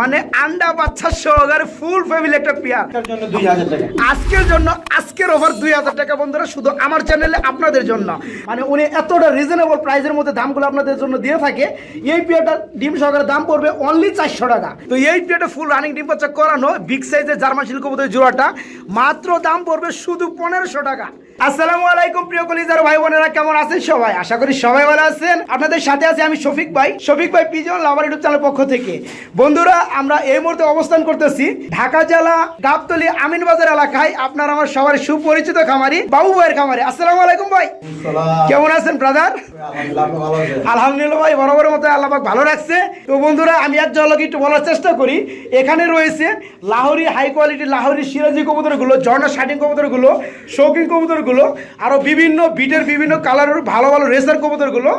মানে আন্ডা বাচ্চা সহকারে ফুল ফ্যামিলি একটা পেয়ার। আজকের জন্য আজকের ওভার দুই হাজার টাকা বন্ধুরা শুধু আমার চ্যানেলে আপনাদের জন্য। মানে উনি এতটা রিজনেবল প্রাইসের মধ্যে দামগুলো আপনাদের জন্য দিয়ে থাকে। এই পিয়াটা ডিম সহকারে দাম পড়বে অনলি চারশো টাকা। তো এই পিয়াটা ফুল রানিং ডিম বাচ্চা করানো বিগ সাইজের জার্মান শিল্প জোড়াটা। মাত্র দাম পড়বে শুধু পনেরোশো টাকা। আসসালামু আলাইকুম প্রিয় কলিজার ভাই বোনেরা কেমন আছেন সবাই? আশা করি সবাই ভালো আছেন। আপনাদের সাথে আছি আমি শফিক ভাই। শফিক ভাই পিজন লাভার ইউটিউব চ্যানেল পক্ষ থেকে। বন্ধুরা আমরা এই মুহূর্তে অবস্থান করতেছি ঢাকা জেলা গাবতলি আমিনবাজার এলাকায়। আপনার আমার সবার সুপরিচিত খামারি বাবু ভাইয়ের খামারি। আসসালামু আলাইকুম ভাই। কেমন আছেন ব্রাদার আলহামদুলিল্লাহ ভাই বরাবরের মতো আল্লাহ ভালো রাখছে। তো বন্ধুরা আমি এক একটু বলার চেষ্টা করি। এখানে রয়েছে লাহোরি হাই কোয়ালিটি লাহোরি সিরাজি কবুতরগুলো ঝর্ণা শার্টিং কবুতরগুলো শৌকিং কবুতরগুলো আরও বিভিন্ন বিটের বিভিন্ন কালারের ভালো ভালো রেসার কবুতরগুলো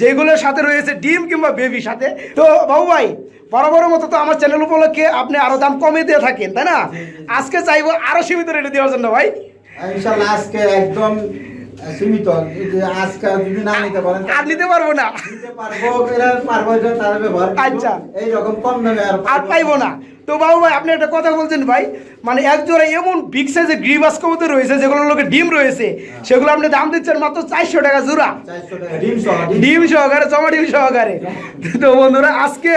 যেগুলোর সাথে রয়েছে ডিম কিংবা বেবি সাথে। তো বাবু ভাই বরাবরের মতো তো আমার চ্যানেল উপলক্ষে আপনি আরও দাম কমে দিয়ে থাকেন তাই না? আজকে চাইব আরও সীমিত রেটে দেওয়ার জন্য ভাই। আজকে একদম সীমিত। আজকে যদি না নিতে পারেন আর নিতে পারব না। নিতে পারব এরা পারব তার ব্যবহার আচ্ছা। এই রকম কম দামে আর পাইবো না। তো বাবু ভাই আপনি একটা কথা বলছেন ভাই মানে এক জোড়া এমন বিগ সাইজের গ্রিবাস কবুতর রয়েছে যেগুলো লোকে ডিম রয়েছে সেগুলো আপনি দাম দিচ্ছেন মাত্র চারশো টাকা জোড়া। ডিম সহ ডিম ডিম সহকারে জমা ডিম সহকারে। তো বন্ধুরা আজকে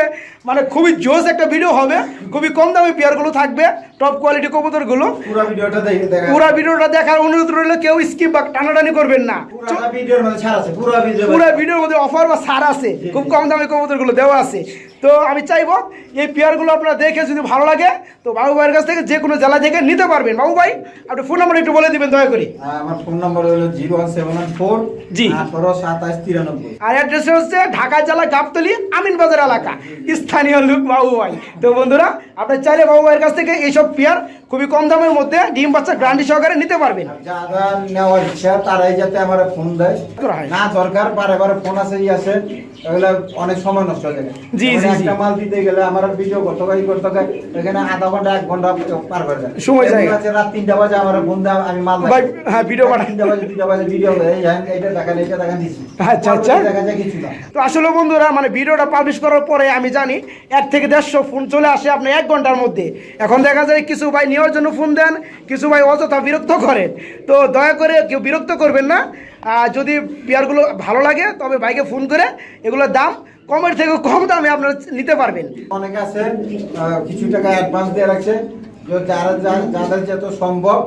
মানে খুবই জোস একটা ভিডিও হবে খুবই কম দামে পেয়ারগুলো থাকবে টপ কোয়ালিটি কবুতরগুলো। পুরো ভিডিওটা পুরো ভিডিওটা দেখার অনুরোধ রইলে কেউ স্কিপ বা টানাটানি করবেন না। পুরো ভিডিওর মধ্যে পুরো ভিডিওর অফার বা ছাড় আছে খুব কম দামে কবুতরগুলো দেওয়া আছে। তো আমি চাইব এই পেয়ারগুলো আপনারা দেখে যদি ভালো লাগে তো বাবু ভাইয়ের কাছ থেকে যে কোনো জেলা থেকে নিতে পারবেন। বাবু ভাই আপনি ফোন নাম্বার একটু বলে দিবেন দয়া করে। আমার ফোন নম্বর হলো zero one seven one four জি। আঠারো সাতাশ তিরানব্বই। আর অ্যাড্রেস হচ্ছে ঢাকা জেলা গাবতলি আমিনবাজার এলাকা। স্থানীয় লোক বাবু ভাই। তো বন্ধুরা আপনি চাইলে বাবু ভাইয়ের কাছ থেকে এইসব পেয়ার খুবই কম দামের মধ্যে ডিম বাচ্চা গ্রান্ডি সহকারে নিতে পারবেন। যারা নেওয়ার ইচ্ছা তারাই যাতে আমার ফোন দেয়। না দরকার বারে বারে ফোন আছে ই আছে এগুলো অনেক সময় নষ্ট হয়ে যায়। জি, জি। একটা মাল দিতে গেলে আমার ভিডিও করতে হয় এখানে আধা ঘণ্টা এক ঘণ্টা পার করে যায় সময় যায়। রাত তিনটা বাজে আমার ফোন আমি মাল ভাই, হ্যাঁ, video পাঠান। তিনটা বাজে দুইটা বাজে ভিডিও এই হ্যাঁ, দেখান এইটা দেখান দিচ্ছি আচ্ছা, আচ্ছা। দেখা যায় কিছু না। তো আসলে বন্ধুরা মানে ভিডিওটা পাবলিশ করার পরে আমি জানি এক থেকে দেড়শো ফোন চলে আসে আপনি এক ঘণ্টার মধ্যে। এখন দেখা যায় কিছু ভাই নেওয়ার জন্য ফোন দেন কিছু ভাই অযথা বিরক্ত করেন। তো দয়া করে কেউ বিরক্ত করবেন না। আর যদি পেয়ারগুলো ভালো লাগে তবে ভাইকে ফোন করে এগুলোর দাম কমের থেকে কম দামে আপনারা নিতে পারবেন। অনেকে আছে কিছু টাকা অ্যাডভান্স দেওয়া রাখছে। যারা যাদের যত সম্ভব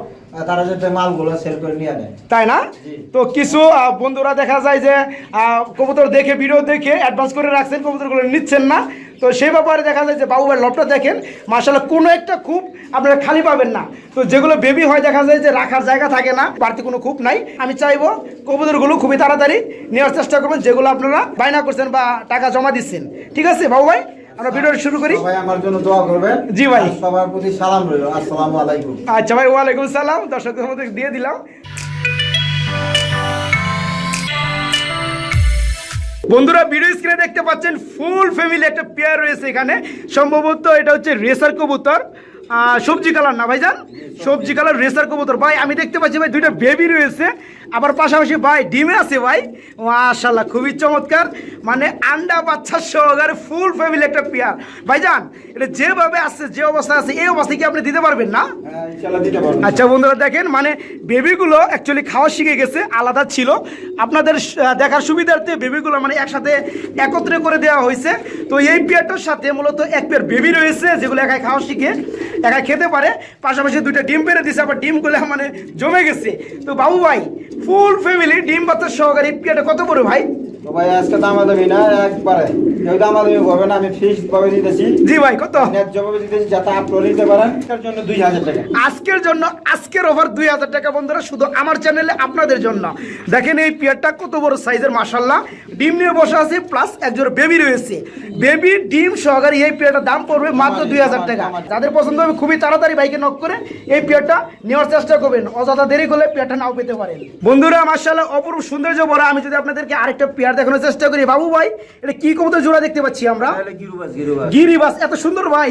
তারা যাতে মালগুলো সেল করে নিয়ে নেয়। তাই না? তো কিছু বন্ধুরা দেখা যায় যে কবুতর দেখে ভিডিও দেখে অ্যাডভান্স করে রাখছেন কবুতরগুলো নিচ্ছেন না। তো সেই ব্যাপারে দেখা যায় যে দেখেন কোনো একটা খুব আপনারা খালি পাবেন না। তো যেগুলো বেবি হয় দেখা যায় যে রাখার জায়গা থাকে না বাড়তি কোনো খুব নাই। আমি চাইব কবুতরগুলো খুবই তাড়াতাড়ি নেওয়ার চেষ্টা করবেন যেগুলো আপনারা বায়না করছেন বা টাকা জমা দিচ্ছেন। ঠিক আছে বাবু ভাই আমরা ভিডিওটা শুরু করি। ভাই আমার জন্য দোয়া করবেন। জি ভাই। সবার প্রতি সালাম রইল। আসসালামু আলাইকুম। আচ্ছা ভাই ওয়ালাইকুম সালাম। দর্শকদের মধ্যে দিয়ে দিলাম। বন্ধুরা ভিডিও স্ক্রিনে দেখতে পাচ্ছেন ফুল ফ্যামিলি একটা পেয়ার রয়েছে এখানে। সম্ভবত এটা হচ্ছে রেসার কবুতর। সবজি কালার না ভাইজান? সবজি কালার রেসার কবুতর। ভাই আমি দেখতে পাচ্ছি ভাই দুইটা বেবি রয়েছে। আবার পাশাপাশি ভাই ডিমে আছে ভাই। মাশাল্লাহ খুবই চমৎকার। মানে আন্ডা বাচ্চা সহকারে ফুল ফ্যামিলি একটা পেয়ার। ভাইজান এটা যেভাবে আছে যে অবস্থা আছে এই অবস্থায় কি আপনি দিতে পারবেন না? হ্যাঁ, আচ্ছা বন্ধুরা দেখেন মানে বেবিগুলো অ্যাকচুয়ালি খাওয়া শিখে গেছে আলাদা ছিল। আপনাদের দেখার সুবিধার্থে বেবিগুলো মানে একসাথে একত্রে করে দেওয়া হয়েছে। তো এই পেয়ারটার সাথে মূলত এক পেয়ার বেবি রয়েছে যেগুলো একাই খাওয়া শিখে। একাই খেতে পারে, পাশাপাশি দুইটা ডিম পেরে দিছে, আবার ডিমগুলো মানে জমে গেছে। তো বাবু ভাই ফুল ফ্যামিলি ডিম বাচ্চার সহকারে পেয়ারটা কত বড় ভাই? তো ভাই আজকে দামাদামি না একবারে। কেউ করবে না আমি ফিক্সড ভাবে দিতেছি। জি ভাই কত? ন্যায্য ভাবে দিতেছি যাতে আপলোড নিতে পারেন। এটার জন্য দুই হাজার টাকা। আজকের জন্য আজকের দুই হাজার টাকা বন্ধুরা শুধু আমার চ্যানেলে আপনাদের জন্য। দেখেন এই পেয়ারটা কত বড় সাইজের মাসাল্লাহ ডিম নিয়ে বসে আছে প্লাস একজোড়া বেবি রয়েছে। বেবি ডিম সহকারে এই পেয়ারটার দাম পড়বে মাত্র দুই হাজার টাকা। যাদের পছন্দ হবে খুবই তাড়াতাড়ি বাইকে নক করে এই পেয়ারটা নেওয়ার চেষ্টা করবেন। অযথা দেরি করলে পেয়ারটা নাও পেতে পারেন। বন্ধুরা মাসাল্লাহ অপরূপ সৌন্দর্য বড় আমি যদি আপনাদেরকে আরেকটা পেয়ার দেখানোর চেষ্টা করি। বাবু ভাই এটা কি কবুতর জোড়া দেখতে পাচ্ছি আমরা? গিরুবাস এত সুন্দর ভাই।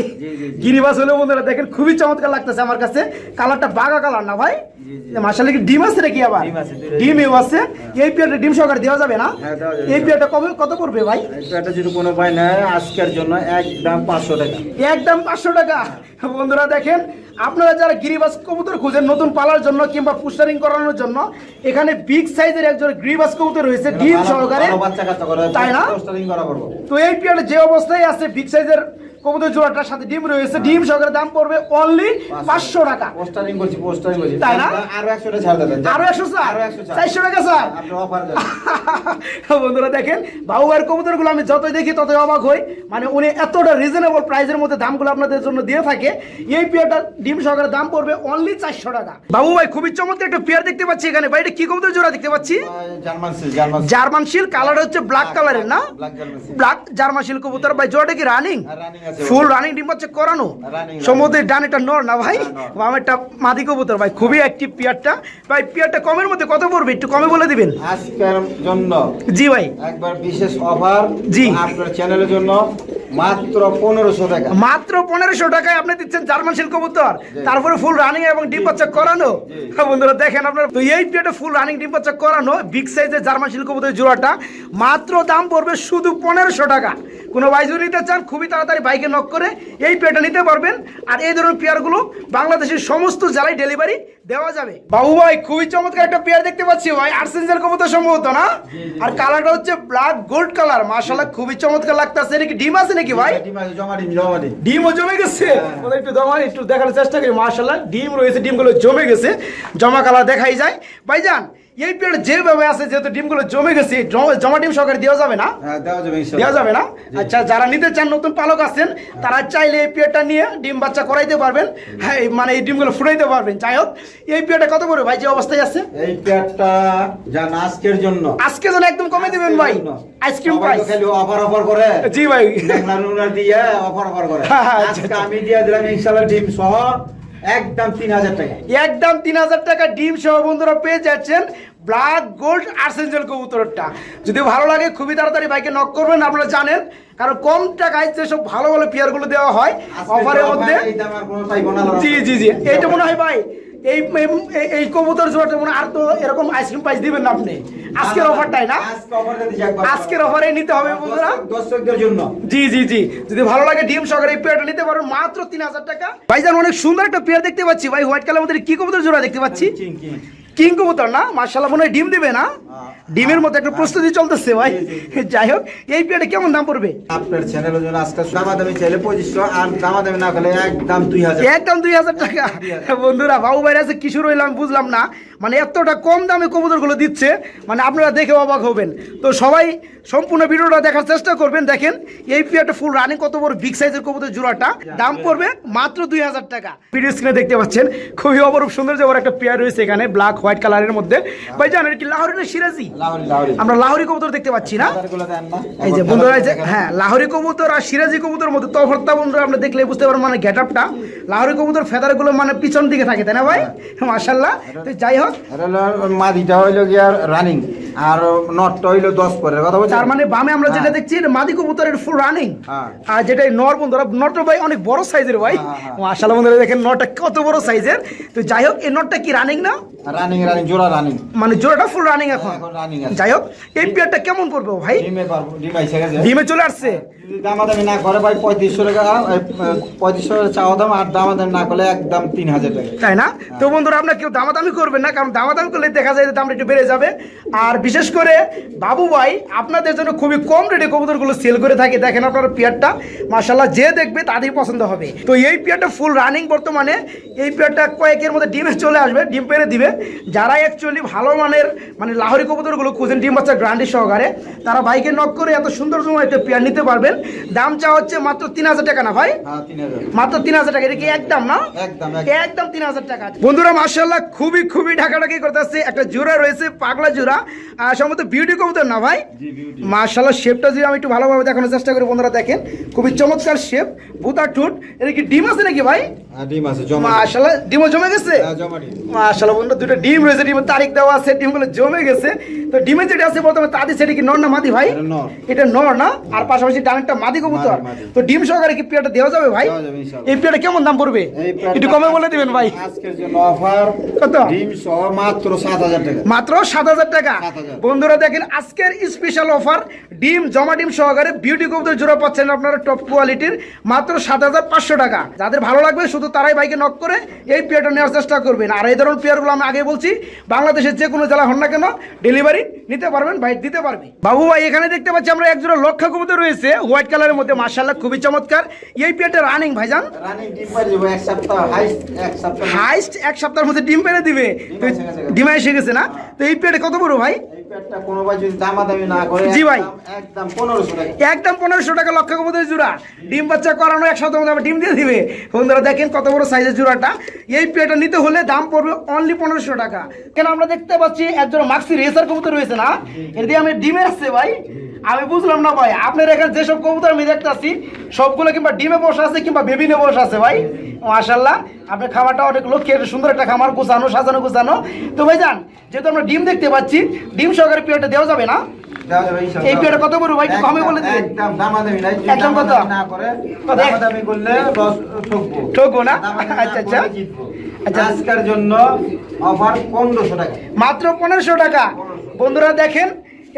গিরিবাস হলে বন্ধুরা দেখেন খুবই চমৎকার লাগতেছে আমার কাছে। কালারটা বাগা কালার না ভাই। মাসালে কি ডিম আছে নাকি আবার? ডিম এও আছে। এই পেয়ারটা ডিম সহকারে দেওয়া যাবে না? হ্যাঁ। এই পেয়ারটা কবে কত পড়বে ভাই? এটা যদি কোনো ভাই নেয় আজকের জন্য একদম পাঁচশো টাকা। একদম পাঁচশো টাকা। বন্ধুরা দেখেন আপনারা যারা গিরিবাস কবুতর খুঁজেন নতুন পালার জন্য কিংবা পুস্টারিং করানোর জন্য এখানে বিগ সাইজের একজন গিরিবাস কবুতর রয়েছে ডিম সহকারে তাই না? তো এই পিয়ারে যে অবস্থায় আছে বিগ সাইজের কবুতর জোড়াটার সাথে ডিম রয়েছে। ডিম সহকারে দাম পড়বে অনলি পাঁচশো। টাকা। পোস্টারিং করছি পোস্টারিং করছি। তাই না? আরও একশো টাকা ছাড় দেবেন আরও একশো স্যার চারশো টাকা স্যার বন্ধুরা দেখেন বাবু ভাইয়ের কবুতরগুলো আমি যতই দেখি ততই অবাক হই। মানে উনি এতটা রিজনেবল প্রাইসের মধ্যে দামগুলো আপনাদের জন্য দিয়ে থাকে। এই পেয়ারটার ডিম সহকারে দাম পড়বে অনলি চারশো টাকা। বাবু ভাই খুবই চমৎকার একটা পেয়ার দেখতে পাচ্ছি এখানে। ভাই এটা কি কবুতর জোড়া দেখতে পাচ্ছি? জার্মান সিল জার্মান সিল। শিল কালার হচ্ছে ব্ল্যাক কালারের না? ব্ল্যাক জার্মান সিল। শিল কবুতর। ভাই জোড়াটা কি রানিং। ফুল রানিং ডিম হচ্ছে করানো। সমুদ্রের ডানেটা নর না ভাই? হ্যাঁ, বামেরটা মাদি কবুতর ভাই খুবই অ্যাক্টিভ পেয়ারটা ভাই পেয়ারটা কমের মধ্যে কত পড়বে? একটু কমে বলে দিবেন। আজকের জন্য জি ভাই। একবার বিশেষ অফার জি। আপনার চ্যানেলের জন্য মাত্র পনেরোশো টাকা। মাত্র পনেরোশো টাকায় আপনি দিচ্ছেন জার্মান শিল কবুতর। তারপরে ফুল রানিং এবং ডিম বাচ্চা করানো। হ্যাঁ, বন্ধুরা দেখেন আপনার। তো এই প্লেটে ফুল রানিং ডিম বাচ্চা করানো। বিগ সাইজের জার্মান শিল কবুতরের জোড়াটা। মাত্র দাম পড়বে শুধু পনেরোশো টাকা। কোনো বাইজু নিতে চান খুবই তাড়াতাড়ি বাইকে নক করে এই পেয়ারটা নিতে পারবেন। আর এই ধরনের পেয়ারগুলো বাংলাদেশের সমস্ত জেলায় ডেলিভারি দেওয়া যাবে। বাবু ভাই খুবই চমৎকার একটা পেয়ার দেখতে পাচ্ছি ভাই। আর্সেঞ্জেল কবুতর সম্ভবত না? আর কালারটা হচ্ছে ব্ল্যাক গোল্ড কালার মাশাআল্লাহ খুবই চমৎকার লাগতাছে। এটা কি ডিম আছে নাকি ভাই? জমা জমা ডিমও জমে গেছে? ওদের একটু দমা একটু দেখার চেষ্টা করি। মার্শাল্লাহ ডিম রয়েছে ডিমগুলো জমে গেছে। জমা কালার দেখাই যায়। ভাইজান এই পেয়ার যেভাবে আছে যেহেতু ডিমগুলো জমে গেছে জমা ডিম সহকারে দেওয়া যাবে না? হ্যাঁ দেওয়া যাবে ইনশাল্লাহ। দেওয়া যাবে না? আচ্ছা যারা নিতে চান নতুন পালক আছেন তারা চাইলে এই পেয়ারটা নিয়ে ডিম বাচ্চা করাইতে পারবেন। হ্যাঁ মানে এই ডিমগুলো ফুটাইতে পারবেন। যাই হোক এই পেয়ারটা কত করে ভাই? যে অবস্থায় আছে? এই প্যাকটা যান আজকের জন্য। আজকে যেন একদম কমে দিবেন ভাই। আইসক্রিম প্রাইস খালি অফার অফার করে। জি ভাই। উনার দিয়ে অফার অফার করে। হ্যাঁ, আজকে আচ্ছা, আমি দিয়ে দিলাম ইনশাল্লাহ ডিম সহ একদম তিন হাজার টাকা। একদম তিন হাজার টাকা ডিম সহ বন্ধুরা পেয়ে যাচ্ছেন ব্ল্যাক গোল্ড আর্সেঞ্জেল কবুতরটা। যদি ভালো লাগে খুবই তাড়াতাড়ি বাইকে নক করবেন আপনারা জানেন কারণ কম টাকায় যেসব ভালো ভালো পেয়ারগুলো দেওয়া হয় অফারের মধ্যে। জি জি জি এইটা মনে হয় ভাই এই এই- কবুতর জোড়াটা মনে আর তো এরকম আইসক্রিম পাইস দিবেন না আপনি। আজকের অফারটাই না? আজকের অফারে নিতে হবে বন্ধুরা। দর্শকদের জন্য। জি জি জি। যদি ভালো লাগে ডিম সহকারে এই পেয়ারটা নিতে পারবেন মাত্র তিন হাজার টাকা। ভাইজান অনেক সুন্দর একটা পেয়ার দেখতে পাচ্ছি। ভাই হোয়াইট কালার মধ্যে কি কবুতর জোড়া দেখতে পাচ্ছি। কিং কবুতর না? মার্শাল্লাহ মনে হয় ডিম দিবে না? ডিমের মতো একটা প্রস্তুতি চলতেছে ভাই। যাই হোক এই পেয়ারটা কেমন দাম পড়বে? আপনার চ্যানেলের জন্য আজকে দামাদামি চাইলে পঁচিশশো আর দামাদামি না করলে একদম দুই হাজার একদম দুই হাজার টাকা। বন্ধুরা বাবু ভাইয়ের আছে বুঝলাম না। মানে এতটা কম দামে কবুতরগুলো দিচ্ছে মানে আপনারা দেখে অবাক হবেন। তো সবাই সম্পূর্ণ ভিডিওটা দেখার চেষ্টা করবেন। দেখেন এই পেয়ারটা ফুল রানিং কত বড় বিগ সাইজের কবুতর জোড়াটা। দাম পড়বে মাত্র দুই হাজার টাকা। ভিডিও স্ক্রিনে দেখতে পাচ্ছেন খুবই অপরূপ সুন্দর যে ওর একটা পেয়ার রয়েছে এখানে ব্ল্যাক হোয়াইট কালারের মধ্যে। ভাই জানেন কি লাহোরি না সিরাজি? আমরা লাহোরি কবুতর দেখতে পাচ্ছি না? এই যে বন্ধুরা যে হ্যাঁ লাহোরি কবুতর আর সিরাজি কবুতর মধ্যে তফাৎটা বন্ধুরা আমরা দেখলে বুঝতে পারব মানে গেট আপটা লাহোরি কবুতর ফেদারগুলো মানে পিছন দিকে থাকে তাই না ভাই? মাশাল্লাহ তো যাই হোক। এটা মাদিটা হইল গিয়া রানিং আর নটটা হইল দশ পরের কথা বলছি তার মানে বামে আমরা যেটা হ্যাঁ। দেখছি মাদি কবুতরের ফুল রানিং হ্যাঁ। আর যেটা নর বন্ধুরা নটটা ভাই অনেক বড় সাইজের ভাই। হ্যাঁ, হ্যাঁ। মাশাল্লাহ বন্ধুরা দেখেন নটটা কত বড় সাইজের তো যাই হোক এই নটটা কি রানিং না? রানিং রানিং জোড়া রানিং মানে জোড়াটা ফুল রানিং এখন। এখন রানিং আছে। যাই হোক এই পেয়ারটা কেমন করবে ভাই? ডিমে পারব ডিম আইসে গেছে। ডিমে চলে আসছে? দামাদামি না করে ভাই পঁয়ত্রিশশো টাকা পঁয়ত্রিশশো টাকা চাওয়া দাম আর দামাদামি না করলে একদম তিন হাজার টাকা। তাই না? তো বন্ধুরা আপনার কেউ দামাদামি করবেন না কারণ দামাদামি করলে দেখা যায় যে দামটা একটু বেড়ে যাবে। আর বিশেষ করে বাবু ভাই আপনাদের জন্য খুবই কম রেটে কবুতরগুলো সেল করে থাকে। দেখেন আপনার পেয়ারটা মার্শাল্লাহ যে দেখবে তাদেরই পছন্দ হবে। তো এই পেয়ারটা ফুল রানিং বর্তমানে। এই পেয়ারটা কয়েকের মধ্যে ডিমে চলে আসবে ডিম পেরে দিবে। যারা অ্যাকচুয়ালি ভালো মানের মানে লাহরি কবুতরগুলো খুঁজেন ডিম বাচ্চা গ্রান্ডি সহকারে তারা বাইকে নক করে এত সুন্দর সময় একটা পেয়ার নিতে পারবেন। দাম চা হচ্ছে মাত্র তিন হাজার টাকা না ভাই? হ্যাঁ মাত্র তিন হাজার টাকা এটা কি একদম না? একদম তিন হাজার টাকা। বন্ধুরা মার্শাল্লাহ খুবই খুবই ঢাকাঢাকি করতেছে। একটা জোড়া রয়েছে পাগলা জোড়া। আর সম্ভবত বিউটি কবুতর না ভাই? মার্শাল্লাহ শেপটা যদি আমি একটু ভালোভাবে দেখানোর চেষ্টা করি বন্ধুরা দেখেন। খুবই চমৎকার শেপ বুতা ঠুট। এটা কি ডিম আছে নাকি ভাই? ডিম আছে মার্শাল্লাহ ডিমও জমে গেছে? হ্যাঁ, মার্শাল্লাহ বন্ধুরা দুটো ডিম ডিম রয়েছে ডিমের তারিখ দেওয়া আছে ডিমগুলো জমে গেছে। তো ডিমের যেটা আছে প্রথমে তাদের সেটা কি নর না মাদি ভাই? এটা নর। না? আর পাশাপাশি ডানেরটা মাদি কবুতর। মাদি, মাদি। তো ডিম সহকারে কি পেয়ারটা দেওয়া যাবে ভাই। এই পেয়ারটা কেমন দাম পড়বে? একটু কমে বলে দিবেন ভাই। আজকের জন্য অফার কত? ডিম সহ মাত্র সাত হাজার টাকা। মাত্র সাত হাজার টাকা? বন্ধুরা দেখেন আজকের স্পেশাল অফার ডিম জমা ডিম সহকারে বিউটি কবুতর জোড়া পাচ্ছেন আপনারা টপ কোয়ালিটির মাত্র সাত হাজার পাঁচশো টাকা। যাদের ভালো লাগবে শুধু তারাই ভাইকে নক করে এই পেয়ারটা নেওয়ার চেষ্টা করবেন। আর এই ধরনের পেয়ারগুলো আমি আগে বলছি বাংলাদেশের যে কোনো জেলা হন না কেন ডেলিভারি নিতে পারবেন বাইক দিতে পারবে বাবু ভাই এখানে দেখতে পাচ্ছি আমরা একজোড়া লক্ষ্য কবুতর রয়েছে হোয়াইট কালারের মধ্যে মার্শাল্লাহ খুবই চমৎকার। এই পেটে রানিং ভাইজান? হাইস্ট এক সপ্তাহের মধ্যে ডিম পেরে দিবে। ডিমা এসে গেছে না? তো এই পেটে কত বড় ভাই? জি ভাই। একদম- পনেরোশো টাকা। একদম পনেরোশো টাকা লক্ষ কবুতরের জোড়া। ডিম বাচ্চা করানো এক সপ্তাহ মধ্যে ডিম দিয়ে দিবে। বন্ধুরা দেখেন কত বড় সাইজের জোড়াটা। এই পেটা নিতে হলে দাম পড়বে অনলি পনেরোশো টাকা। কেন আমরা দেখতে পাচ্ছি একজন মাক্সি রেসার কবুতর রয়েছে না? এর দিয়ে আমি ডিমে আসছে ভাই। আমি বুঝলাম না ভাই আপনার এখানে যেসব কবুতর আমি দেখতে আসছি সবগুলো কিংবা ডিমে বসে আছে কিংবা বেবিনে বসে আছে ভাই মাশাল্লাহ আপনার খাবারটা অনেক লক্ষ্যের সুন্দর একটা খামার গোছানো সাজানো গোছানো তো ভাই যান যেহেতু আমরা ডিম দেখতে পাচ্ছি ডিম সহকারে পেয়ারটা দেওয়া যাবে না এই কত বড় ভাই একটু কমে বলে দিবেন একদম দামাদামি নাই যদি একদম কত? না করে কত? দামাদামি করলে ঠকবো ঠকবো না? আচ্ছা, আচ্ছা। আচ্ছা। আজকের জন্য অফার পনেরোশো টাকা মাত্র পনেরোশো টাকা বন্ধুরা দেখেন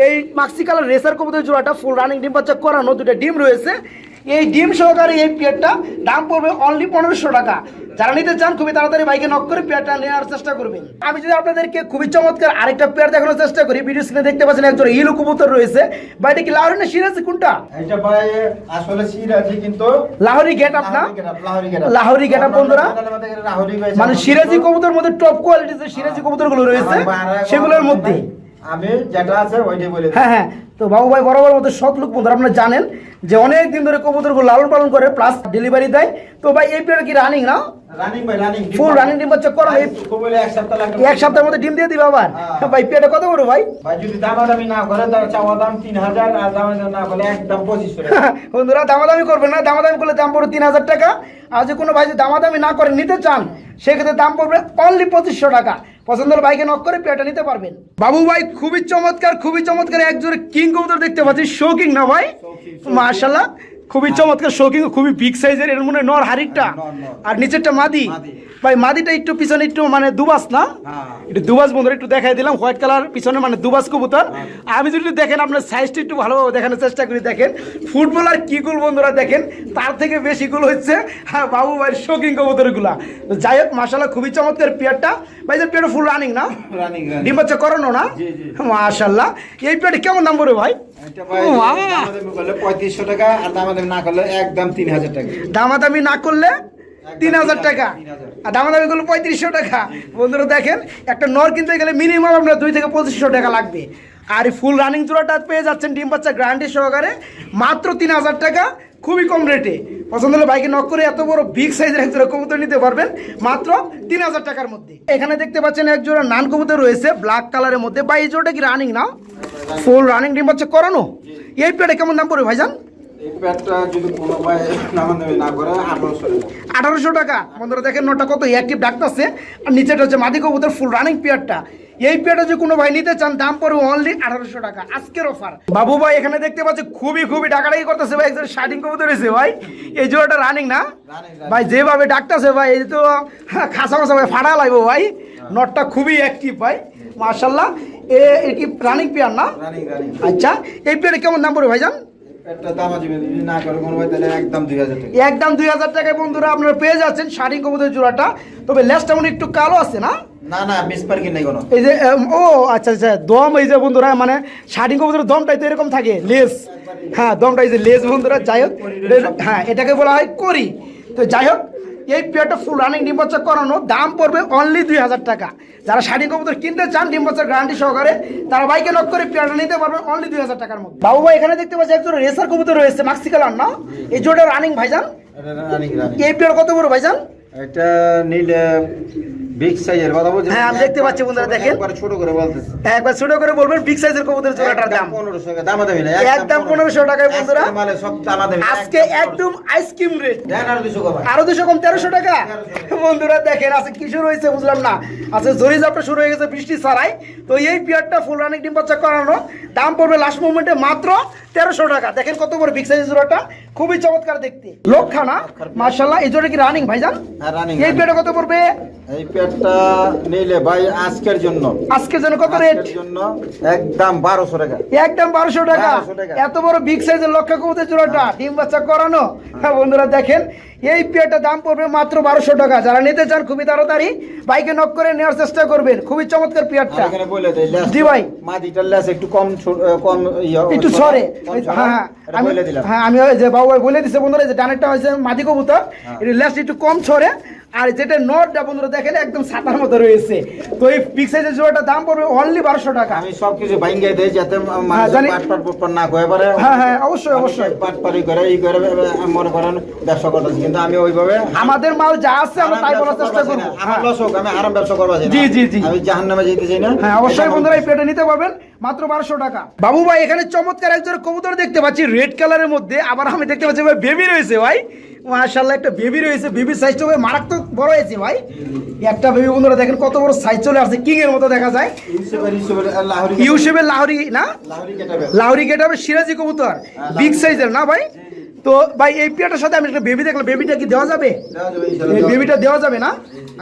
এই মাক্সি কালার রেসার কবুতর জোড়াটা ফুল রানিং ডিম বাচ্চা করানো দুটো ডিম রয়েছে। এই ডিম সহকারে এই পেয়ারটা দাম পড়বে অনলি পনেরোশো টাকা। যারা নিতে চান খুবই তাড়াতাড়ি বাইকে নক করে পেয়ারটা নেওয়ার চেষ্টা করবেন। আমি যদি আপনাদেরকে খুবই চমৎকার আরেকটা পেয়ার দেখানোর চেষ্টা করি ভিডিও স্ক্রিনে দেখতে পাচ্ছেন একজন ইলু কবুতর রয়েছে। বা এটা কি লাহরি না সিরাজি? কোনটা? এটা ভাই আসলে সির আছে কিন্তু লাহরি গেট আপ না? লাহোরি। লাহোরি getup বন্ধুরা। মানে সিরাজি কবুতর মধ্যে টপ কোয়ালিটির যে সিরাজি কবুতরগুলো রয়েছে সেগুলোর মধ্যে। আমি যেটা আছে ওইটাই বলে। হ্যাঁ হ্যাঁ তো বাবু ভাই বরাবর মতো সৎ লোক বন্ধুরা আপনারা জানেন যে অনেক দিন ধরে কবুতরগুলো লালন পালন করে প্লাস ডেলিভারি দেয়। তো ভাই এই পেয়ারটা কি রানিং না? রানিং ভাই রানিং ফুল রানিং ডিম বাচ্চা করো এক সপ্তাহ লাগবে। এক সপ্তাহের মধ্যে ডিম দিয়ে দিবে আবার। ভাই কত ভাই? বন্ধুরা দামাদামি করবেন না। দামাদামি করলে দাম পড়বে তিন হাজার টাকা। আর যে কোনো ভাই যদি দামাদামি না করে নিতে চান সেক্ষেত্রে দাম পড়বে অনলি পঁচিশশো টাকা। পছন্দের বাইকে নক করে পেয়ারটা নিতে পারবেন। বাবু ভাই খুবই চমৎকার খুবই চমৎকার একজোড়ে কিং কবুতর দেখতে পাচ্ছি শৌকিং না ভাই? মার্শাল্লাহ খুবই চমৎকার শৌকিং খুবই বিগ সাইজের এর মনে হয় নর হারিকটা নর। আর নিচেরটা মাদি। ভাই মাদিটা একটু পিছনে একটু মানে দুবাস না? হ্যাঁ। একটু দুবাস বন্ধুরা একটু দেখাই দিলাম হোয়াইট কালার পিছনে মানে দুবাস কবুতর। আমি যদি দেখেন আপনার সাইজটা একটু ভালোভাবে দেখানোর চেষ্টা করি দেখেন। ফুটবলার কি গুল বন্ধুরা দেখেন। তার থেকে বেশি গুল হচ্ছে হ্যাঁ বাবু ভাইয়ের শৌকিং কবুতরগুলা। যাই হোক মাসাল্লাহ খুবই চমৎকার পেয়ারটা। ভাই যে পেয়ারটা ফুল রানিং না? ডিম বাচ্চা করানো না। মাশাল্লাহ এই পেয়ারটা কেমন দাম পড়বে ভাই? ভাই পঁয়ত্রিশশো টাকা আর দামাদামি না করলে একদম তিন হাজার টাকা। দামাদামি না করলে তিন হাজার টাকা। আর দামাদামি করলে পঁয়ত্রিশশো টাকা। বন্ধুরা দেখেন একটা নর কিনতে গেলে মিনিমাম আপনার দুই থেকে পঁচিশশো টাকা লাগবে। আর ফুল রানিং জোড়াটা পেয়ে যাচ্ছেন ডিম বাচ্চা গ্যারান্টি সহকারে মাত্র তিন হাজার টাকা খুবই কম রেটে পছন্দ হলে বাইকে নক করে এত বড় বিগ সাইজের এক জোড়া কবুতর নিতে পারবেন মাত্র তিন হাজার টাকার মধ্যে। এখানে দেখতে পাচ্ছেন এক জোড়া নান কবুতর রয়েছে ব্ল্যাক কালারের মধ্যে। বা এই জোড়াটা কি রানিং না? ফুল রানিং ডিম বাচ্চা করানো? এই পেটে কেমন দাম পড়বে ভাইজান? আঠারোশো টাকা। বন্ধুরা দেখেন নোটটা কত অ্যাক্টিভ ডাকতেছে। আর নিচেটা হচ্ছে মাদি কবুতর ফুল রানিং পেয়ারটা এই পেয়ারটা যদি কোনো ভাই নিতে চান দাম পড়বে অনলি আঠারোশো টাকা। আজকের অফার বাবু ভাই এখানে দেখতে পাচ্ছি খুবই খুবই ডাকাডাকি করতেছে ভাই একজন শার্টিং কবুতর রয়েছে ভাই। এই জোড়াটা রানিং না। ভাই যেভাবে ডাকতেছে ভাই এই তো খাসা খাসা ভাই ফাটা লাগবে ভাই। নটটা খুবই অ্যাক্টিভ ভাই মার্শাল্লাহ এ কি রানিং পেয়ার না? আচ্ছা এই পেয়ারে কেমন দাম পড়বে ভাইজান? একদম দুই হাজার টাকায় বন্ধুরা আপনারা পেয়ে যাচ্ছেন শাড়ি কবুতর জোড়াটা। তবে লেসটা মনে একটু কালো আছে না? না না মিস পার্কিং কোনো। এই যে ও আচ্ছা আচ্ছা দম এই যে বন্ধুরা মানে শাড়ি কবুতরের দমটাই তো এরকম থাকে লেস। হ্যাঁ দমটা এই যে লেস বন্ধুরা যাই হোক। হ্যাঁ এটাকে বলা হয় করি। তো যাই হোক এই পেয়ারটা ফুল রানিং ডিম বাচ্চা করানো দাম পড়বে অনলি দুই হাজার টাকা। যারা শাড়ি কবুতর কিনতে চান ডিম বাচ্চার গ্যারান্টি সহকারে তারা বাইকে লক করে পেয়ারটা নিতে পারবেন অনলি দুই হাজার টাকার মধ্যে। বাবু ভাই এখানে দেখতে পাচ্ছি একজন রেসার কবুতর রয়েছে মাক্সিকালার না? এই জোটা রানিং ভাইজান? এই পেয়ার কত বড় ভাইজান? এটা নিলে বিগ সাইজের কথা বলছি হ্যাঁ, আমি দেখতে পাচ্ছি বন্ধুরা, দেখেন। একবার ছোট করে বলতেছি। একবার ছোট করে বলবেন বিগ সাইজের কবুতরের জোড়াটার দাম। পনেরোশো টাকা দামা দামি না একদম 1500 টাকায় বন্ধুরা। মালে সব দামা দামি আজকে একদম আইসক্রিম রেট দেন আর দুশো কমায় আরও দুশো কম তেরোশো টাকা? বন্ধুরা দেখেন আজকে কি শুরু হয়েছে বুঝলাম না। আজকে জরি জাপটা শুরু হয়ে গেছে বৃষ্টি ছাড়াই। তো এই পিয়ারটা ফুল রানিক ডিম বাচ্চা করানো। দাম পড়বে লাস্ট মুভমেন্টে মাত্র তেরোশো টাকা। দেখেন কত বড় বিগ সাইজ জোড়াটা। খুবই চমৎকার দেখতে। লোকখানা মার্শাল্লাহ এই জোড়া কি রানিং ভাইজান হ্যাঁ, এই running। কত পড়বে? এই পেটটা নিলে ভাই আজকের জন্য। আজকের জন্য কত রেট জন্য একদম বারোশো টাকা। একদম বারোশো টাকা। এত বড় বিগ সাইজের লক্ষ্য কবুতর জোড়াটা। ডিম বাচ্চা করানো। হ্যাঁ বন্ধুরা দেখেন এই পেয়ারটা দাম পড়বে মাত্র বারোশো টাকা। যারা নিতে চান খুবই তাড়াতাড়ি বাইকে নক করে নেওয়ার চেষ্টা করবেন। খুবই চমৎকার পেয়ারটা। জি ভাই। একটু কম কম ইয়ে, একটু সরে। হ্যাঁ হ্যাঁ। আমি হ্যাঁ আমি যে বাবু ভাই বলে দিচ্ছে বন্ধুরা যে ডানেরটা হয়েছে মাদি কবুতর হ্যাঁ। এটা একটু কম ছড়ে আর যেটা নটটা বন্ধুরা দেখেন একদম সাতার মতো রয়েছে। তো এই বিগ সাইজের জোড়াটা দাম পড়বে অনলি বারোশো টাকা। আমি সব কিছু ভাঙ্গে দেই যাতে হ্যাঁ, না কয়ে পারে হ্যাঁ, হ্যাঁ, অবশ্যই, অবশ্যই। পাট পারি করে এই করে মনে করেন ব্যবসা করতেছি। কিন্তু আমি ওইভাবে আমাদের মাল যা আছে আমরা তাই বলার চেষ্টা করব। আমার লস হোক আমি আরাম ব্যবসা করব জি, জি, জি। আমি জাহান নামে যেতে চাই না। হ্যাঁ অবশ্যই বন্ধুরা এই প্লেটে নিতে পারবেন। মাত্র বারোশো টাকা। বাবু ভাই এখানে চমৎকার একজন কবুতর দেখতে পাচ্ছি রেড কালারের মধ্যে। আবার আমি দেখতে পাচ্ছি ভাই বেবি রয়েছে ভাই। মার্শাল্লাহ একটা বেবি রয়েছে বেবির সাইজটা ভাই মারাত্মক বড় হয়েছে ভাই। একটা বেবি বন্ধুরা দেখেন কত বড় সাইজ চলে আসছে কিং এর মতো দেখা যায়। ইউসুফের লাহরি না? লাহোরি কেটাবে লাহরি গেট হবে সিরাজি কবুতর। বিগ সাইজের না ভাই? তো ভাই এই পিয়াটার সাথে আমি একটা বেবি দেখলাম। বেবিটা কি দেওয়া যাবে? এই বেবিটা দেওয়া যাবে না?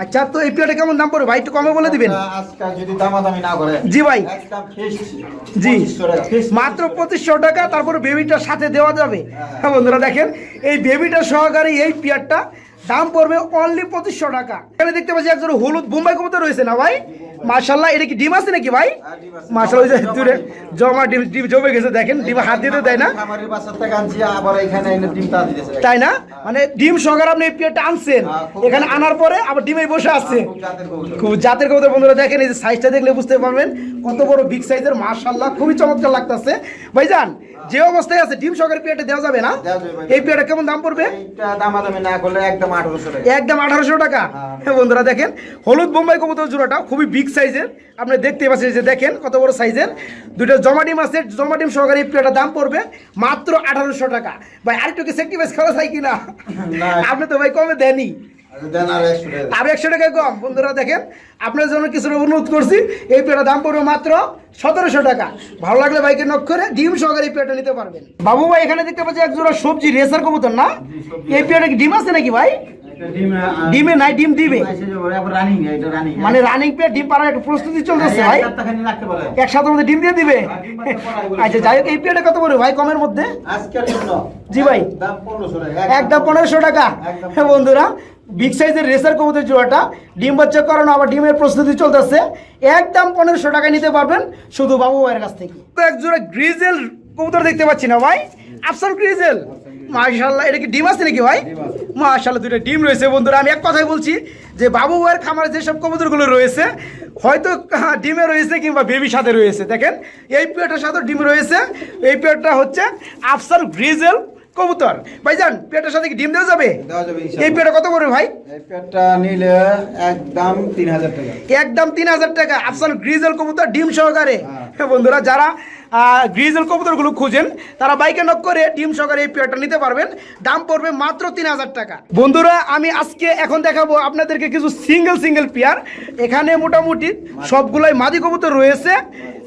আচ্ছা তো এই পিয়াটা কেমন দাম পড়বে ভাই? একটু কমে বলে দিবেন। আজকাল যদি দামাদামি না করে জি ভাই। জি। 2500 টাকা, fixed মাত্র পঁচিশশো টাকা তারপরে বেবিটার সাথে দেওয়া যাবে। হ্যাঁ। বন্ধুরা দেখেন এই বেবিটা সহকারে এই পিয়ারটা দাম পড়বে অনলি পঁচিশশো টাকা। এখানে দেখতে পাচ্ছি একজন হলুদ বোম্বাই কবুতর রয়েছে না ভাই? মার্শাল্লাহ এটা কি ডিম আছে নাকি ভাই? হ্যাঁ, ওই যে দূরে জমা ডিম ডিম জমে গেছে দেখেন ডিম হাত দিতে দেয় না? তাই না? মানে ডিম সহকারে আপনি এই আনছেন। হ্যাঁ, এখানে আনার পরে আবার ডিমে বসে আছে খুব জাতের কবুতর। বন্ধুরা দেখেন এই যে সাইজটা দেখলে বুঝতে পারবেন কত বড় বিগ সাইজের মাশাআল্লাহ খুবই চমৎকার লাগতেছে। ভাইজান যে অবস্থায় আছে ডিম সহকারে পেয়ারটা দেওয়া যাবে না? এই পেয়ারটা কেমন দাম পড়বে? একদম আঠারোশো টাকা। একদম আঠারোশো টাকা। হ্যাঁ। হ্যাঁ বন্ধুরা দেখেন হলুদ বোম্বাই কবুতর জোড়াটা খুবই বিগ সাইজের আপনি দেখতে পাচ্ছেন যে দেখেন কত বড় সাইজের দুটো জমা ডিম আছে জমা ডিম সহকারে এই পেয়ারটার দাম পড়বে মাত্র আঠারোশো টাকা। ভাই আরেকটু কি সেক্টিভাইজ খরচ যায় কিনা? না। আপনি তো ভাই কমে দেনই। দেন আর একশো টাকা আর একশো টাকা কম বন্ধুরা দেখেন আপনার জন্য কিছুটা অনুরোধ করছি। এই পেয়ারটার দাম পড়বে মাত্র সতেরোশো টাকা। ভালো লাগলে বাইকে নক করে ডিম সহকারে এই পেয়ারটা নিতে পারবেন। বাবু ভাই এখানে দেখতে পাচ্ছি এক জোড়া সবজি রেসার কবুতর না? এই পেয়ারটা ডিম আছে নাকি ভাই? এটা ডিমে নাই ডিম দিবে। মানে রানিং পেয়ার ডিম পাড়ার একটা প্রস্তুতি চলতেছে ভাই। সপ্তাহখানি এক মধ্যে ডিম দিয়ে দিবে। হ্যাঁ। আচ্ছা যাই হোক এই পেয়ারটা কত পড়বে ভাই কমের মধ্যে? জি ভাই। দাম 1500 টাকা। একদম। পনেরোশো টাকা। হ্যাঁ বন্ধুরা বিগ সাইজের রেসার কবুতর জোড়াটা ডিম বাচ্চা করানো আবার ডিমের প্রস্তুতি চলতেছে। একদম পনেরোশো টাকা নিতে পারবেন শুধু বাবু ভাইয়ের কাছ থেকে। তো এক জোড়া গ্রিজেল কবুতর দেখতে পাচ্ছি না ভাই? আফসান গ্রিজেল? মাশাল্লাহ এটা কি ডিম আছে নাকি ভাই? মাশাল্লাহ দুটো ডিম রয়েছে বন্ধুরা। আমি এক কথাই বলছি যে বাবু ভাইয়ের খামারে যেসব কবুতরগুলো রয়েছে হয়তো হ্যাঁ, ডিমে রয়েছে কিংবা বেবির সাথে রয়েছে। দেখেন এই পেয়ারটার সাথে ডিম রয়েছে। এই পেয়ারটা হচ্ছে আফসান গ্রিজেল কবুতর। ভাইজান পেটের সাথে কি ডিম দেওয়া যাবে? এই পেটা কত করে ভাই? এই পেটটা নিলে একদম 3000 টাকা। একদম তিন হাজার টাকা। আফসান গ্রিজেল কবুতর ডিম সহকারে। হ্যাঁ। বন্ধুরা যারা গ্রিজেল কবুতরগুলো খুঁজেন। তারা বাইকে নক করে ডিম সহকারে এই পেয়ারটা নিতে পারবেন। দাম পড়বে মাত্র তিন হাজার টাকা। বন্ধুরা আমি আজকে এখন দেখাবো আপনাদেরকে কিছু সিঙ্গেল সিঙ্গেল পেয়ার এখানে মোটামুটি সবগুলাই মাদি কবুতর রয়েছে।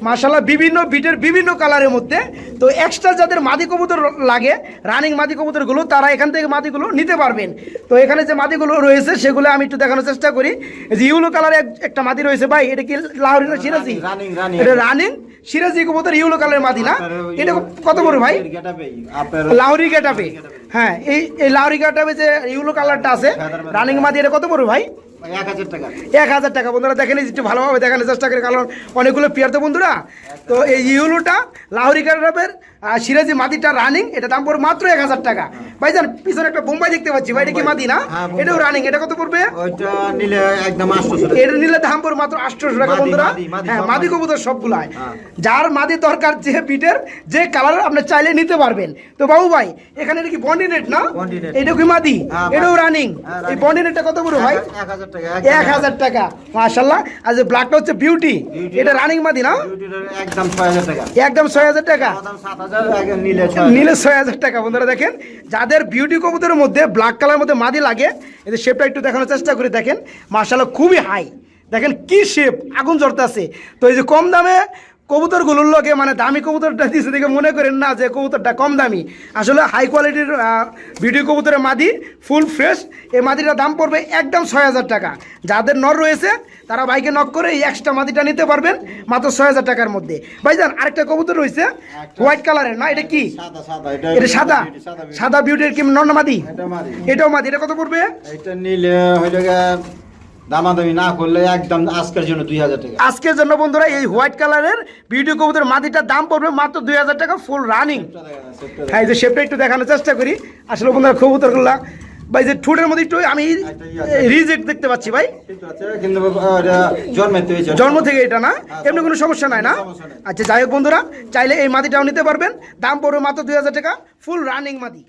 মাশাল্লাহ বিভিন্ন বিটের বিভিন্ন কালারের মধ্যে। তো এক্সট্রা যাদের মাদি কবুতর লাগে রানিং মাদি কবুতরগুলো তারা এখান থেকে মাদিগুলো নিতে পারবেন। তো এখানে যে মাদিগুলো রয়েছে সেগুলো আমি একটু দেখানোর চেষ্টা করি। যে ইউলো কালারের একটা মাদি রয়েছে ভাই এটা কি লাহোরি না সিরাজি। এটা রানিং সিরাজি কবুতর ইউলো কালারের মাদি না? এটা কত বড় ভাই? লাউরি গেটাপে হ্যাঁ এই এই লাহোরি গেটাপে যে ইয়েলো কালারটা আছে রানিং মাদি এটা কত বড় ভাই? এক হাজার টাকা। এক হাজার টাকা। বন্ধুরা দেখেন একটু ভালোভাবে দেখানোর চেষ্টা করি কারণ অনেকগুলো পেয়ার তো বন্ধুরা। তো এই ইউলোটা লাহোরি কারাবের সিরাজি মাদিটা রানিং এটা দাম পড়বে মাত্র এক হাজার টাকা। ভাই যান পিছনে একটা বোম্বাই দেখতে পাচ্ছি। ভাই এটা কি মাদি না? হ্যাঁ, এটাও রানিং এটা কত পড়বে? এটা নিলে দাম পড়বে মাত্র আটশোশো টাকা বন্ধুরা। হ্যাঁ মাদি। কবুতর সবগুলাই। হ্যাঁ। যার মাদি দরকার যে বিটের যে কালার আপনি চাইলে নিতে পারবেন। তো বাবু ভাই এখানে এটা কি বন্ডি নেট না? এটা কি মাদি? হ্যাঁ, এটাও রানিং এই running। বন্ডি কত পড়বে ভাই? এক হাজার এক হাজার টাকা। মাশাল্লাহ আর যে ব্ল্যাকটা হচ্ছে বিউটি এটা রানিং মাদি না? একদম ছয় হাজার টাকা। একদম ছয় হাজার টাকা। নিলে ছয় হাজার। টাকা বন্ধুরা দেখেন। যাদের বিউটি কবুতরের মধ্যে ব্ল্যাক কালার মধ্যে মাদি লাগে এদের শেপটা একটু দেখানোর চেষ্টা করে দেখেন। মার্শাল্লাহ খুবই হাই দেখেন কি শেপ আগুন জ্বরতে আছে তো এই যে কম দামে কবুতরগুলোর লোকে মানে দামি কবুতরটা দিচ্ছে দেখে মনে করেন না যে কবুতরটা কম দামি। আসলে হাই কোয়ালিটির ভিডিও কবুতরের মাদি ফুল ফ্রেশ এই মাদিটার দাম পড়বে একদম ছয় হাজার টাকা। যাদের নর রয়েছে তারা বাইকে নক করে এই এক্সট্রা মাদিটা নিতে পারবেন মাত্র ছয় হাজার টাকার মধ্যে। ভাইজান আরেকটা কবুতর রয়েছে হোয়াইট কালারের না? এটা কি? সাদা সাদা এটা সাদা? সাদা। বিউটির কি নর মাদি। এটাও মাদি। এটা কত পড়বে? এটা নিলে হইলে গিয়ে দামাদামি না করলে একদম আজকের জন্য দুই হাজার টাকা। আজকের জন্য বন্ধুরা এই হোয়াইট কালারের বিউটি কবুতর মাদিটার দাম পড়বে মাত্র দুই হাজার টাকা ফুল রানিং হ্যাঁ যে শেপটা একটু দেখানোর চেষ্টা করি। আসলে বন্ধুরা কবুতরগুলা ভাই যে ঠোঁটের মধ্যে একটু আমি রিজেক্ট দেখতে পাচ্ছি ভাই। কিন্তু জন্ম। থেকে এটা না? এমনি কোনো সমস্যা নাই না? আচ্ছা যাই হোক বন্ধুরা চাইলে এই মাদিটাও নিতে পারবেন। দাম পড়বে মাত্র দুই হাজার টাকা ফুল রানিং মাদি